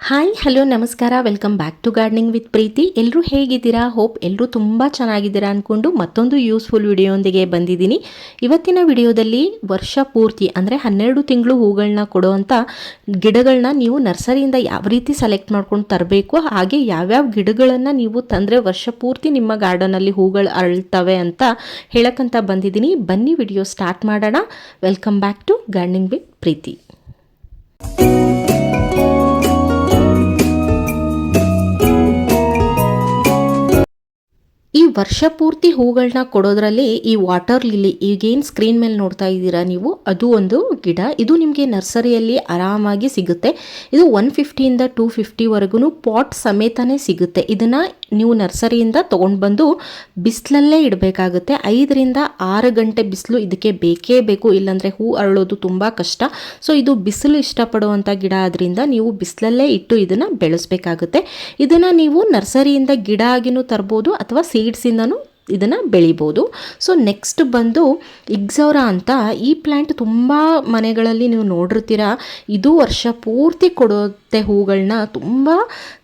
Hi, hello, ನಮಸ್ಕಾರ. Welcome back to gardening with Preethi ಎಲ್ಲರೂ ಹೇಗಿದ್ದೀರಾ? ಹೋಪ್ ಎಲ್ಲರೂ ತುಂಬ ಚೆನ್ನಾಗಿದ್ದೀರಾ ಅಂದ್ಕೊಂಡು ಮತ್ತೊಂದು ಯೂಸ್ಫುಲ್ ವಿಡಿಯೋಂದಿಗೆ ಬಂದಿದ್ದೀನಿ. ಇವತ್ತಿನ ವಿಡಿಯೋದಲ್ಲಿ ವರ್ಷ ಪೂರ್ತಿ, ಅಂದರೆ ಹನ್ನೆರಡು ತಿಂಗಳು ಹೂಗಳನ್ನ ಕೊಡುವಂಥ ಗಿಡಗಳನ್ನ ನೀವು ನರ್ಸರಿಯಿಂದ ಯಾವ ರೀತಿ ಸೆಲೆಕ್ಟ್ ಮಾಡ್ಕೊಂಡು ತರಬೇಕು, ಹಾಗೆ ಯಾವ್ಯಾವ ಗಿಡಗಳನ್ನು ನೀವು ತಂದರೆ ವರ್ಷ ಪೂರ್ತಿ ನಿಮ್ಮ ಗಾರ್ಡನಲ್ಲಿ ಹೂಗಳು ಅರಳ್ತವೆ ಅಂತ ಹೇಳಕ್ಕಂತ ಬಂದಿದ್ದೀನಿ. ಬನ್ನಿ ವಿಡಿಯೋ ಸ್ಟಾರ್ಟ್ ಮಾಡೋಣ. Welcome back to gardening with Preethi ವರ್ಷ ಪೂರ್ತಿ ಹೂಗಳನ್ನ ಕೊಡೋದ್ರಲ್ಲಿ ಈ ವಾಟರ್ ಲಿಲಿ ಈಗೇನು ಸ್ಕ್ರೀನ್ ಮೇಲೆ ನೋಡ್ತಾ ಇದ್ದೀರಾ ನೀವು? ಅದು ಒಂದು ಗಿಡ. ಇದು ನಿಮಗೆ ನರ್ಸರಿಯಲ್ಲಿ ಆರಾಮಾಗಿ ಸಿಗುತ್ತೆ. ಇದು ಒನ್ ಫಿಫ್ಟಿಯಿಂದ ಟೂ ಫಿಫ್ಟಿವರೆಗೂ ಪಾಟ್ ಸಮೇತನೇ ಸಿಗುತ್ತೆ. ಇದನ್ನು ನೀವು ನರ್ಸರಿಯಿಂದ ತೊಗೊಂಡು ಬಂದು ಬಿಸಿಲಲ್ಲೇ ಇಡಬೇಕಾಗುತ್ತೆ. ಐದರಿಂದ ಆರು ಗಂಟೆ ಬಿಸಿಲು ಇದಕ್ಕೆ ಬೇಕೇ ಬೇಕು. ಇಲ್ಲಾಂದರೆ ಹೂ ಅರಳೋದು ತುಂಬ ಕಷ್ಟ. ಸೊ, ಇದು ಬಿಸಿಲು ಇಷ್ಟಪಡುವಂಥ ಗಿಡ ಆದ್ದರಿಂದ ನೀವು ಬಿಸಿಲಲ್ಲೇ ಇಟ್ಟು ಇದನ್ನು ಬೆಳೆಸಬೇಕಾಗುತ್ತೆ. ಇದನ್ನು ನೀವು ನರ್ಸರಿಯಿಂದ ಗಿಡ ಆಗಿನೂ ತರ್ಬೋದು ಅಥವಾ ಸೀಡ್ಸಿಂದನೂ ಇದನ್ನು ಬೆಳಿಬೋದು. ಸೊ ನೆಕ್ಸ್ಟ್ ಬಂದು ಇಗ್ಸೌರ ಅಂತ ಈ ಪ್ಲ್ಯಾಂಟ್ ತುಂಬ ಮನೆಗಳಲ್ಲಿ ನೀವು ನೋಡಿರ್ತೀರ. ಇದು ವರ್ಷ ಪೂರ್ತಿ ಕೊಡುತ್ತೆ ಹೂಗಳನ್ನ ತುಂಬ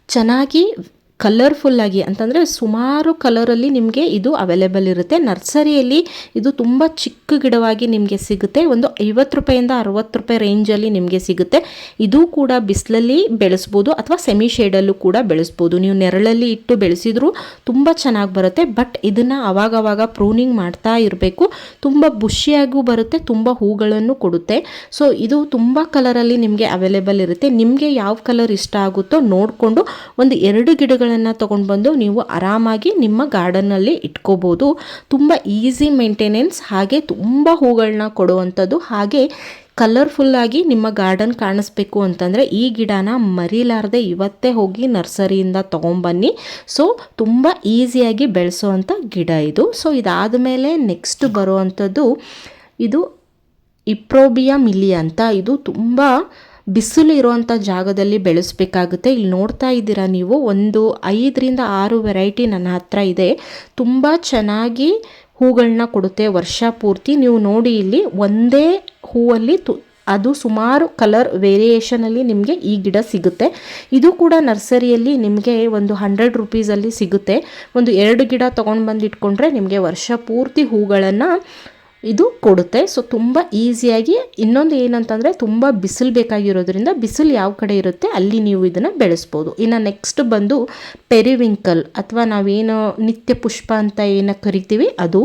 ಚೆನ್ನಾಗಿ ಕಲರ್ಫುಲ್ಲಾಗಿ ಅಂತಂದರೆ ಸುಮಾರು ಕಲರಲ್ಲಿ ನಿಮಗೆ ಇದು ಅವೈಲೇಬಲ್ ಇರುತ್ತೆ. ನರ್ಸರಿಯಲ್ಲಿ ಇದು ತುಂಬ ಚಿಕ್ಕ ಗಿಡವಾಗಿ ನಿಮಗೆ ಸಿಗುತ್ತೆ. ಒಂದು ಐವತ್ತು ರೂಪಾಯಿಂದ ಅರವತ್ತು ರೂಪಾಯಿ ರೇಂಜಲ್ಲಿ ನಿಮಗೆ ಸಿಗುತ್ತೆ. ಇದು ಕೂಡ ಬಿಸಿಲಲ್ಲಿ ಬೆಳೆಸ್ಬೋದು ಅಥವಾ ಸೆಮಿ ಶೇಡಲ್ಲೂ ಕೂಡ ಬೆಳೆಸ್ಬೋದು. ನೀವು ನೆರಳಲ್ಲಿ ಇಟ್ಟು ಬೆಳೆಸಿದ್ರು ತುಂಬ ಚೆನ್ನಾಗಿ ಬರುತ್ತೆ. ಬಟ್ ಇದನ್ನು ಅವಾಗವಾಗ ಪ್ರೂನಿಂಗ್ ಮಾಡ್ತಾ ಇರಬೇಕು. ತುಂಬ ಬುಷಿಯಾಗೂ ಬರುತ್ತೆ, ತುಂಬ ಹೂಗಳನ್ನು ಕೊಡುತ್ತೆ. ಸೊ ಇದು ತುಂಬ ಕಲರಲ್ಲಿ ನಿಮಗೆ ಅವೈಲೇಬಲ್ ಇರುತ್ತೆ. ನಿಮಗೆ ಯಾವ ಕಲರ್ ಇಷ್ಟ ಆಗುತ್ತೋ ನೋಡಿಕೊಂಡು ಒಂದು ಎರಡು ಗಿಡಗಳನ್ನು ತೊಗೊಂಡು ಬಂದು ನೀವು ಆರಾಮಾಗಿ ನಿಮ್ಮ ಗಾರ್ಡನ್ನಲ್ಲಿ ಇಟ್ಕೋಬೋದು. ತುಂಬ ಈಸಿ ಮೇಂಟೆನೆನ್ಸ್, ಹಾಗೆ ತುಂಬ ಹೂಗಳನ್ನ ಕೊಡುವಂಥದ್ದು, ಹಾಗೆ ಕಲರ್ಫುಲ್ಲಾಗಿ ನಿಮ್ಮ ಗಾರ್ಡನ್ ಕಾಣಿಸ್ಬೇಕು ಅಂತಂದರೆ ಈ ಗಿಡನ ಮರಿಲಾರದೆ ಇವತ್ತೇ ಹೋಗಿ ನರ್ಸರಿಯಿಂದ ತೊಗೊಂಬನ್ನಿ. ಸೊ, ತುಂಬ ಈಸಿಯಾಗಿ ಬೆಳೆಸೋವಂಥ ಗಿಡ ಇದು. ಸೊ ಇದಾದ ಮೇಲೆ ನೆಕ್ಸ್ಟ್ ಬರುವಂಥದ್ದು ಇದು ಇಪ್ರೋಬಿಯಾ ಮಿಲಿ ಅಂತ. ಇದು ತುಂಬ ಬಿಸಿಲು ಇರುವಂಥ ಜಾಗದಲ್ಲಿ ಬೆಳೆಸಬೇಕಾಗುತ್ತೆ. ಇಲ್ಲಿ ನೋಡ್ತಾ ಇದ್ದೀರಾ ನೀವು? ಒಂದು ಐದರಿಂದ ಆರು ವೆರೈಟಿ ನನ್ನ ಹತ್ರ ಇದೆ. ತುಂಬ ಚೆನ್ನಾಗಿ ಹೂಗಳನ್ನ ಕೊಡುತ್ತೆ ವರ್ಷ ಪೂರ್ತಿ. ನೀವು ನೋಡಿ ಇಲ್ಲಿ ಒಂದೇ ಹೂವಲ್ಲಿ ತು, ಅದು ಸುಮಾರು ಕಲರ್ ವೇರಿಯೇಷನಲ್ಲಿ ನಿಮಗೆ ಈ ಗಿಡ ಸಿಗುತ್ತೆ. ಇದು ಕೂಡ ನರ್ಸರಿಯಲ್ಲಿ ನಿಮಗೆ ಒಂದು ಹಂಡ್ರೆಡ್ ರುಪೀಸಲ್ಲಿ ಸಿಗುತ್ತೆ. ಒಂದು ಎರಡು ಗಿಡ ತೊಗೊಂಡು ಬಂದು ಇಟ್ಕೊಂಡ್ರೆ ನಿಮಗೆ ವರ್ಷ ಪೂರ್ತಿ ಹೂಗಳನ್ನು ಇದು ಕೊಡುತ್ತೆ. ಸೊ ತುಂಬ ಈಸಿಯಾಗಿ ಇನ್ನೊಂದು ಏನಂತಂದರೆ ತುಂಬ ಬಿಸಿಲು ಬೇಕಾಗಿರೋದ್ರಿಂದ ಬಿಸಿಲು ಯಾವ ಕಡೆ ಇರುತ್ತೆ ಅಲ್ಲಿ ನೀವು ಇದನ್ನು ಬೆಳೆಸ್ಬೋದು. ಇನ್ನು ನೆಕ್ಸ್ಟ್ ಬಂದು ಪೆರಿವಿಂಕಲ್ ಅಥವಾ ನಾವೇನು ನಿತ್ಯ ಪುಷ್ಪ ಅಂತ ಏನು ಕರಿತೀವಿ ಅದು.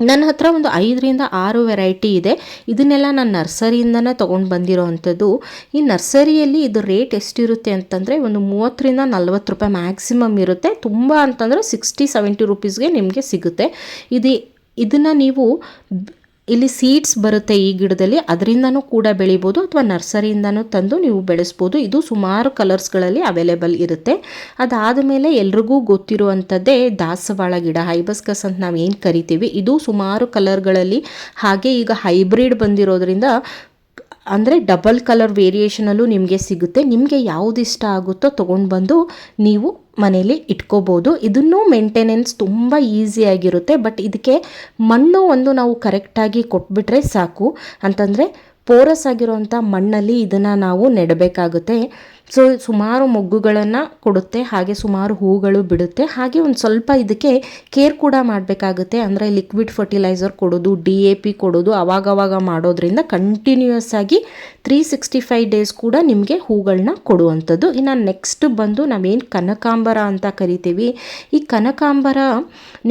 ನನ್ನ ಹತ್ರ ಒಂದು ಐದರಿಂದ ಆರು ವೆರೈಟಿ ಇದೆ. ಇದನ್ನೆಲ್ಲ ನಾನು ನರ್ಸರಿಯಿಂದನೇ ತೊಗೊಂಡು ಬಂದಿರೋ ಅಂಥದ್ದು ಈ ನರ್ಸರಿಯಲ್ಲಿ ಇದು ರೇಟ್ ಎಷ್ಟಿರುತ್ತೆ ಅಂತಂದರೆ ಒಂದು ಮೂವತ್ತರಿಂದ ನಲ್ವತ್ತು ರೂಪಾಯಿ ಮ್ಯಾಕ್ಸಿಮಮ್ ಇರುತ್ತೆ. ತುಂಬ ಅಂತಂದರೆ ಸಿಕ್ಸ್ಟಿ ಸೆವೆಂಟಿ ರುಪೀಸ್ಗೆ ನಿಮಗೆ ಸಿಗುತ್ತೆ. ಇದು ಇದನ್ನು ನೀವು ಇಲ್ಲಿ ಸೀಡ್ಸ್ ಬರುತ್ತೆ ಈ ಗಿಡದಲ್ಲಿ, ಅದರಿಂದನೂ ಕೂಡ ಬೆಳಿಬೋದು ಅಥವಾ ನರ್ಸರಿಯಿಂದನೂ ತಂದು ನೀವು ಬೆಳೆಸ್ಬೋದು. ಇದು ಸುಮಾರು ಕಲರ್ಸ್ಗಳಲ್ಲಿ ಅವೈಲೇಬಲ್ ಇರುತ್ತೆ. ಅದಾದ ಮೇಲೆ ಎಲ್ರಿಗೂ ಗೊತ್ತಿರುವಂಥದ್ದೇ ದಾಸವಾಳ ಗಿಡ ಹೈಬಸ್ಕಸ್ ಅಂತ ನಾವು ಏನು ಕರಿತೀವಿ? ಇದು ಸುಮಾರು ಕಲರ್ಗಳಲ್ಲಿ ಹಾಗೆ ಈಗ ಹೈಬ್ರಿಡ್ ಬಂದಿರೋದ್ರಿಂದ ಅಂದರೆ ಡಬಲ್ ಕಲರ್ ವೇರಿಯೇಷನಲ್ಲೂ ನಿಮಗೆ ಸಿಗುತ್ತೆ. ನಿಮಗೆ ಯಾವುದು ಇಷ್ಟ ಆಗುತ್ತೋ ತೊಗೊಂಡು ಬಂದು ನೀವು ಮನೇಲಿ ಇಟ್ಕೋಬೋದು. ಇದನ್ನು ಮೇಂಟೆನೆನ್ಸ್ ತುಂಬ ಈಸಿಯಾಗಿರುತ್ತೆ ಬಟ್ ಇದಕ್ಕೆ ಮಣ್ಣು ಒಂದು ನಾವು ಕರೆಕ್ಟಾಗಿ ಕೊಟ್ಬಿಟ್ರೆ ಸಾಕು. ಅಂತಂದರೆ ಪೋರಸ್ ಆಗಿರುವಂಥ ಮಣ್ಣಲ್ಲಿ ಇದನ್ನು ನಾವು ನೆಡಬೇಕಾಗುತ್ತೆ. ಸೊ ಸುಮಾರು ಮೊಗ್ಗುಗಳನ್ನು ಕೊಡುತ್ತೆ, ಹಾಗೆ ಸುಮಾರು ಹೂಗಳು ಬಿಡುತ್ತೆ. ಹಾಗೆ ಒಂದು ಸ್ವಲ್ಪ ಇದಕ್ಕೆ ಕೇರ್ ಕೂಡ ಮಾಡಬೇಕಾಗುತ್ತೆ. ಅಂದರೆ ಲಿಕ್ವಿಡ್ ಫರ್ಟಿಲೈಸರ್ ಕೊಡೋದು ಡಿ ಎ ಪಿ ಕೊಡೋದು, ಅವಾಗವಾಗ ಮಾಡೋದ್ರಿಂದ ಕಂಟಿನ್ಯೂಯಸ್ ಆಗಿ ತ್ರೀ ಸಿಕ್ಸ್ಟಿ ಫೈವ್ ಡೇಸ್ ಕೂಡ ನಿಮಗೆ ಹೂಗಳನ್ನ ಕೊಡುವಂಥದ್ದು. ಇನ್ನು ನೆಕ್ಸ್ಟ್ ಬಂದು ನಾವೇನು ಕನಕಾಂಬರ ಅಂತ ಕರಿತೀವಿ. ಈ ಕನಕಾಂಬರ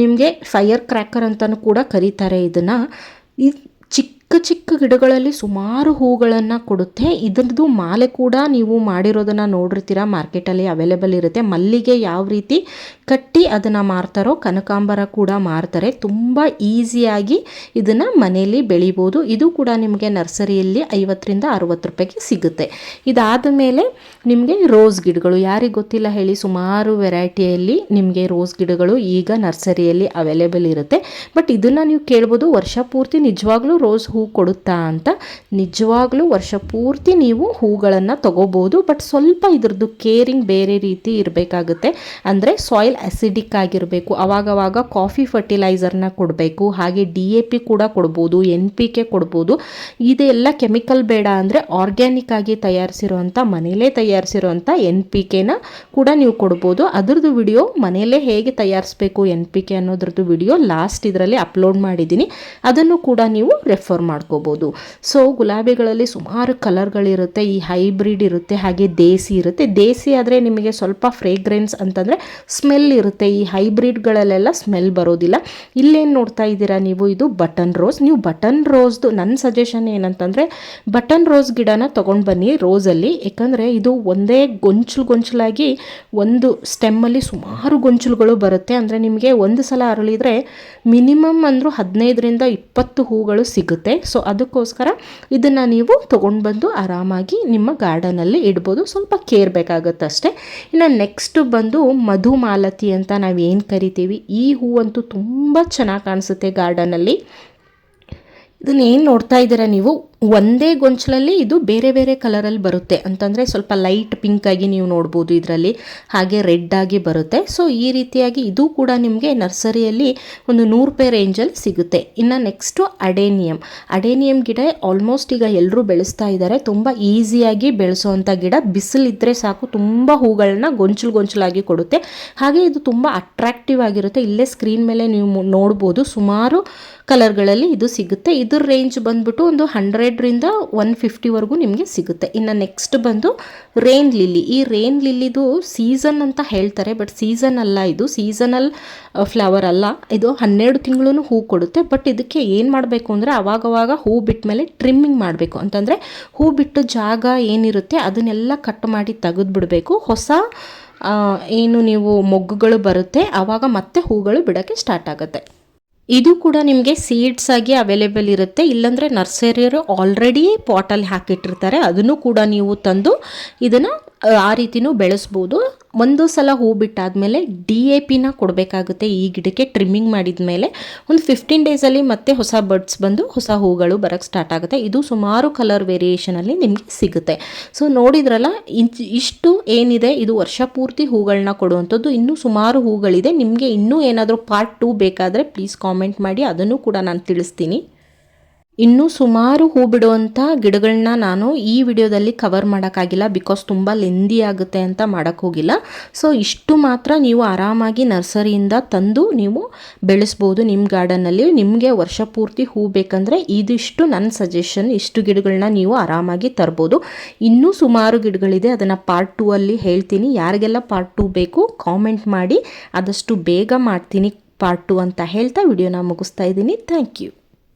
ನಿಮಗೆ ಫೈರ್ ಕ್ರ್ಯಾಕರ್ ಅಂತಲೂ ಕೂಡ ಕರೀತಾರೆ ಇದನ್ನು. ಚಿಕ್ಕ ಚಿಕ್ಕ ಗಿಡಗಳಲ್ಲಿ ಸುಮಾರು ಹೂಗಳನ್ನು ಕೊಡುತ್ತೆ. ಇದರದ್ದು ಮಾಲೆ ಕೂಡ ನೀವು ಮಾಡಿರೋದನ್ನು ನೋಡಿರ್ತೀರ? ಮಾರ್ಕೆಟಲ್ಲಿ ಅವೈಲೇಬಲ್ ಇರುತ್ತೆ. ಮಲ್ಲಿಗೆ ಯಾವ ರೀತಿ ಕಟ್ಟಿ ಅದನ್ನು ಮಾರ್ತಾರೋ ಕನಕಾಂಬರ ಕೂಡ ಮಾರ್ತಾರೆ. ತುಂಬ ಈಸಿಯಾಗಿ ಇದನ್ನು ಮನೆಯಲ್ಲಿ ಬೆಳಿಬೋದು. ಇದು ಕೂಡ ನಿಮಗೆ ನರ್ಸರಿಯಲ್ಲಿ ಐವತ್ತರಿಂದ ಅರುವತ್ತು ರೂಪಾಯಿಗೆ ಸಿಗುತ್ತೆ. ಇದಾದ ಮೇಲೆ ನಿಮಗೆ ರೋಸ್ ಗಿಡಗಳು, ಯಾರಿಗೆ ಗೊತ್ತಿಲ್ಲ ಹೇಳಿ, ಸುಮಾರು ವೆರೈಟಿಯಲ್ಲಿ ನಿಮಗೆ ರೋಸ್ ಗಿಡಗಳು ಈಗ ನರ್ಸರಿಯಲ್ಲಿ ಅವೈಲೇಬಲ್ ಇರುತ್ತೆ. ಬಟ್ ಇದನ್ನು ನೀವು ಕೇಳ್ಬೋದು, ವರ್ಷ ಪೂರ್ತಿ ನಿಜವಾಗ್ಲೂ ರೋಸ್ ಹೂ ಕೊಡುತ್ತಾ ಅಂತ. ನಿಜವಾಗ್ಲೂ ವರ್ಷ ಪೂರ್ತಿ ನೀವು ಹೂಗಳನ್ನು ತಗೋಬೋದು. ಬಟ್ ಸ್ವಲ್ಪ ಇದ್ರದ್ದು ಕೇರಿಂಗ್ ಬೇರೆ ರೀತಿ ಇರಬೇಕಾಗುತ್ತೆ. ಅಂದರೆ ಸಾಯಿಲ್ ಸಾಯಿಲ್ ಅಸಿಡಿಕ್ ಆಗಿರಬೇಕು, ಅವಾಗವಾಗ ಕಾಫಿ ಫರ್ಟಿಲೈಸರ್ನ ಕೊಡಬೇಕು, ಹಾಗೆ ಡಿ ಎ ಪಿ ಕೂಡ ಕೊಡ್ಬೋದು ಎನ್ ಪಿ ಕೆ ಕೊಡ್ಬೋದು. ಇದೆಲ್ಲ ಕೆಮಿಕಲ್ ಬೇಡ ಅಂದರೆ ಆರ್ಗ್ಯಾನಿಕ್ ಆಗಿ ತಯಾರಿಸಿರುವಂಥ ಮನೆಯಲ್ಲೇ ತಯಾರಿಸಿರುವಂಥ ಎನ್ ಪಿ ಕೆನ ಕೂಡ ನೀವು ಕೊಡ್ಬೋದು. ಅದ್ರದ್ದು ವಿಡಿಯೋ ಮನೆಯಲ್ಲೇ ಹೇಗೆ ತಯಾರಿಸಬೇಕು ಎನ್ ಪಿ ಕೆ ಅನ್ನೋದ್ರದ್ದು ವಿಡಿಯೋ ಲಾಸ್ಟ್ ಇದರಲ್ಲಿ ಅಪ್ಲೋಡ್ ಮಾಡಿದ್ದೀನಿ. ಅದನ್ನು ಕೂಡ ನೀವು ರೆಫರ್ ಮಾಡ್ಕೋಬೋದು. ಸೊ ಗುಲಾಬಿಗಳಲ್ಲಿ ಸುಮಾರು ಕಲರ್ಗಳಿರುತ್ತೆ ಈ ಹೈಬ್ರಿಡ್ ಇರುತ್ತೆ, ಹಾಗೆ ದೇಸಿ ಇರುತ್ತೆ. ದೇಸಿ ಆದರೆ ನಿಮಗೆ ಸ್ವಲ್ಪ ಫ್ರೇಗ್ರೆನ್ಸ್ ಅಂತಂದರೆ ಸ್ಮೆಲ್ ಇರುತ್ತೆ ಈ ಹೈಬ್ರಿಡ್ಗಳಲ್ಲೆಲ್ಲ ಸ್ಮೆಲ್ ಬರೋದಿಲ್ಲ. ಇಲ್ಲೇನು ನೋಡ್ತಾ ಇದ್ದೀರಾ ನೀವು? ಇದು ಬಟನ್ ರೋಸ್. ನೀವು ಬಟನ್ ರೋಸ್ದು ನನ್ನ ಸಜೆಷನ್ ಏನಂತಂದರೆ, ಬಟನ್ ರೋಸ್ ಗಿಡನ ತೊಗೊಂಡು ಬನ್ನಿ ರೋಸಲ್ಲಿ. ಯಾಕಂದರೆ ಇದು ಒಂದೇ ಗೊಂಚಲು ಗೊಂಚಲಾಗಿ ಒಂದು ಸ್ಟೆಮ್ಮಲ್ಲಿ ಸುಮಾರು ಗೊಂಚಲುಗಳು ಬರುತ್ತೆ. ಅಂದರೆ ನಿಮಗೆ ಒಂದು ಸಲ ಅರಳಿದರೆ ಮಿನಿಮಮ್ ಅಂದರೂ ಹದಿನೈದರಿಂದ ಇಪ್ಪತ್ತು ಹೂಗಳು ಸಿಗುತ್ತೆ. ಸೊ, ಅದಕ್ಕೋಸ್ಕರ ಇದನ್ನು ನೀವು ತೊಗೊಂಡು ಬಂದು ಆರಾಮಾಗಿ ನಿಮ್ಮ ಗಾರ್ಡನಲ್ಲಿ ಇಡ್ಬೋದು. ಸ್ವಲ್ಪ ಕೇರ್ ಬೇಕಾಗುತ್ತೆ ಅಷ್ಟೇ ಇನ್ನು ನೆಕ್ಸ್ಟ್ ಬಂದು ಮಧುಮಾಲತಿ ಅಂತ ನಾವು ಏನು ಕರಿತೀವಿ, ಈ ಹೂವಂತೂ ತುಂಬ ಚೆನ್ನಾಗಿ ಕಾಣಿಸುತ್ತೆ ಗಾರ್ಡನಲ್ಲಿ ಇದನ್ನ ಏನು ನೋಡ್ತಾ ಇದ್ದೀರಾ ನೀವು? ಒಂದೇ ಗೊಂಚಲಲ್ಲಿ ಇದು ಬೇರೆ ಬೇರೆ ಕಲರಲ್ಲಿ ಬರುತ್ತೆ. ಅಂತಂದರೆ ಸ್ವಲ್ಪ ಲೈಟ್ ಪಿಂಕ್ ಆಗಿ ನೀವು ನೋಡ್ಬೋದು ಇದರಲ್ಲಿ. ಹಾಗೆ ರೆಡ್ ಆಗಿ ಬರುತ್ತೆ. ಸೊ ಈ ರೀತಿಯಾಗಿ ಇದು ಕೂಡ ನಿಮಗೆ ನರ್ಸರಿಯಲ್ಲಿ ಒಂದು ನೂರು ರೂಪಾಯಿ ರೇಂಜಲ್ಲಿ ಸಿಗುತ್ತೆ. ಇನ್ನು ನೆಕ್ಸ್ಟು ಅಡೇನಿಯಂ. ಅಡೇನಿಯಂ ಗಿಡ ಆಲ್ಮೋಸ್ಟ್ ಈಗ ಎಲ್ಲರೂ ಬೆಳೆಸ್ತಾ ಇದ್ದಾರೆ. ತುಂಬ ಈಸಿಯಾಗಿ ಬೆಳೆಸೋವಂಥ ಗಿಡ. ಬಿಸಿಲಿದ್ದರೆ ಸಾಕು, ತುಂಬ ಹೂಗಳನ್ನ ಗೊಂಚಲು ಗೊಂಚಲಾಗಿ ಕೊಡುತ್ತೆ. ಹಾಗೆ ಇದು ತುಂಬ ಅಟ್ರಾಕ್ಟಿವ್ ಆಗಿರುತ್ತೆ. ಇಲ್ಲೇ ಸ್ಕ್ರೀನ್ ಮೇಲೆ ನೀವು ನೋಡ್ಬೋದು ಸುಮಾರು ಕಲರ್ಗಳಲ್ಲಿ ಇದು ಸಿಗುತ್ತೆ. ಇದ್ರ ರೇಂಜ್ ಬಂದ್ಬಿಟ್ಟು ಒಂದು ಹಂಡ್ರೆಡ್ರಿಂದ ಒನ್ ಫಿಫ್ಟಿವರೆಗೂ ನಿಮಗೆ ಸಿಗುತ್ತೆ. ಇನ್ನು ನೆಕ್ಸ್ಟ್ ಬಂದು ರೇನ್ ಲಿಲ್ಲಿ ಈ ರೇನ್ ಲಿಲ್ಲಿದು ಸೀಸನ್ ಅಂತ ಹೇಳ್ತಾರೆ ಬಟ್ ಸೀಸನ್ ಅಲ್ಲ ಇದು. ಸೀಸನಲ್ ಫ್ಲವರ್ ಅಲ್ಲ. ಇದು ಹನ್ನೆರಡು ತಿಂಗಳೂ ಹೂ ಕೊಡುತ್ತೆ. ಬಟ್ ಇದಕ್ಕೆ ಏನು ಮಾಡಬೇಕು ಅಂದರೆ ಅವಾಗವಾಗ ಹೂ ಬಿಟ್ಟ ಮೇಲೆ ಟ್ರಿಮ್ಮಿಂಗ್ ಮಾಡಬೇಕು. ಅಂತಂದರೆ ಹೂ ಬಿಟ್ಟು ಜಾಗ ಏನಿರುತ್ತೆ ಅದನ್ನೆಲ್ಲ ಕಟ್ ಮಾಡಿ ತೆಗೆದುಬಿಡಬೇಕು. ಹೊಸ ಏನು ನೀವು ಮೊಗ್ಗುಗಳು ಬರುತ್ತೆ ಆವಾಗ ಮತ್ತೆ ಹೂಗಳು ಬಿಡೋಕ್ಕೆ ಸ್ಟಾರ್ಟ್ ಆಗುತ್ತೆ. ಇದು ಕೂಡ ನಿಮಗೆ ಸೀಡ್ಸ್ ಆಗಿ ಅವೈಲೇಬಲ್ ಇರುತ್ತೆ. ಇಲ್ಲಾಂದರೆ ನರ್ಸರಿಯರು ಆಲ್ರೆಡಿ ಪಾಟಲ್ಲಿ ಹಾಕಿಟ್ಟಿರ್ತಾರೆ. ಅದನ್ನು ಕೂಡ ನೀವು ತಂದು ಇದನ್ನು, ಆ ರೀತಿನೂ ಬೆಳೆಸ್ಬೋದು. ಒಂದು ಸಲ ಹೂ ಬಿಟ್ಟಾದಮೇಲೆ ಡಿ ಎ ಪಿನ ಕೊಡಬೇಕಾಗುತ್ತೆ ಈ ಗಿಡಕ್ಕೆ ಟ್ರಿಮ್ಮಿಂಗ್ ಮಾಡಿದ ಮೇಲೆ ಒಂದು ಫಿಫ್ಟೀನ್ ಡೇಸಲ್ಲಿ ಮತ್ತೆ ಹೊಸ ಬರ್ಡ್ಸ್ ಬಂದು ಹೊಸ ಹೂಗಳು ಬರೋಕ್ಕೆ ಸ್ಟಾರ್ಟ್ ಆಗುತ್ತೆ. ಇದು ಸುಮಾರು ಕಲರ್ ವೇರಿಯೇಷನಲ್ಲಿ ನಿಮಗೆ ಸಿಗುತ್ತೆ. ಸೊ ನೋಡಿದ್ರಲ್ಲ ಇಷ್ಟು ಏನಿದೆ, ಇದು ವರ್ಷ ಪೂರ್ತಿ ಹೂಗಳನ್ನ ಕೊಡುವಂಥದ್ದು. ಇನ್ನೂ ಸುಮಾರು ಹೂಗಳಿದೆ. ನಿಮಗೆ ಇನ್ನೂ ಏನಾದರೂ ಪಾರ್ಟ್ ಟೂ ಬೇಕಾದರೆ ಪ್ಲೀಸ್ ಕಾಮೆಂಟ್ ಮಾಡಿ. ಅದನ್ನು ಕೂಡ ನಾನು ತಿಳಿಸ್ತೀನಿ. ಇನ್ನೂ ಸುಮಾರು ಹೂ ಬಿಡುವಂಥ ಗಿಡಗಳನ್ನ ನಾನು ಈ ವಿಡಿಯೋದಲ್ಲಿ ಕವರ್ ಮಾಡೋಕ್ಕಾಗಿಲ್ಲ ಬಿಕಾಸ್ ತುಂಬ ಲೆಂದಿ ಆಗುತ್ತೆ ಅಂತ ಹೋಗಿಲ್ಲ. ಸೊ ಇಷ್ಟು ಮಾತ್ರ ನೀವು ಆರಾಮಾಗಿ ನರ್ಸರಿಯಿಂದ ತಂದು ನೀವು ಬೆಳೆಸ್ಬೋದು ನಿಮ್ಮ ಗಾರ್ಡನ್ನಲ್ಲಿ ನಿಮಗೆ ವರ್ಷ ಪೂರ್ತಿ ಹೂ ಬೇಕಂದರೆ ಇದಿಷ್ಟು ನನ್ನ ಸಜೆಷನ್ ಇಷ್ಟು ಗಿಡಗಳನ್ನ ನೀವು ಆರಾಮಾಗಿ ತರ್ಬೋದು. ಇನ್ನೂ ಸುಮಾರು ಗಿಡಗಳಿದೆ, ಅದನ್ನು ಪಾರ್ಟ್ ಟೂ ಅಲ್ಲಿ ಹೇಳ್ತೀನಿ. ಯಾರಿಗೆಲ್ಲ ಪಾರ್ಟ್ ಟೂ ಬೇಕು ಕಾಮೆಂಟ್ ಮಾಡಿ. ಆದಷ್ಟು ಬೇಗ ಮಾಡ್ತೀನಿ ಪಾರ್ಟ್ ಟು ಅಂತ ಹೇಳ್ತಾ ವಿಡಿಯೋನ ಮುಗಿಸ್ತಾ ಇದ್ದೀನಿ. Thank you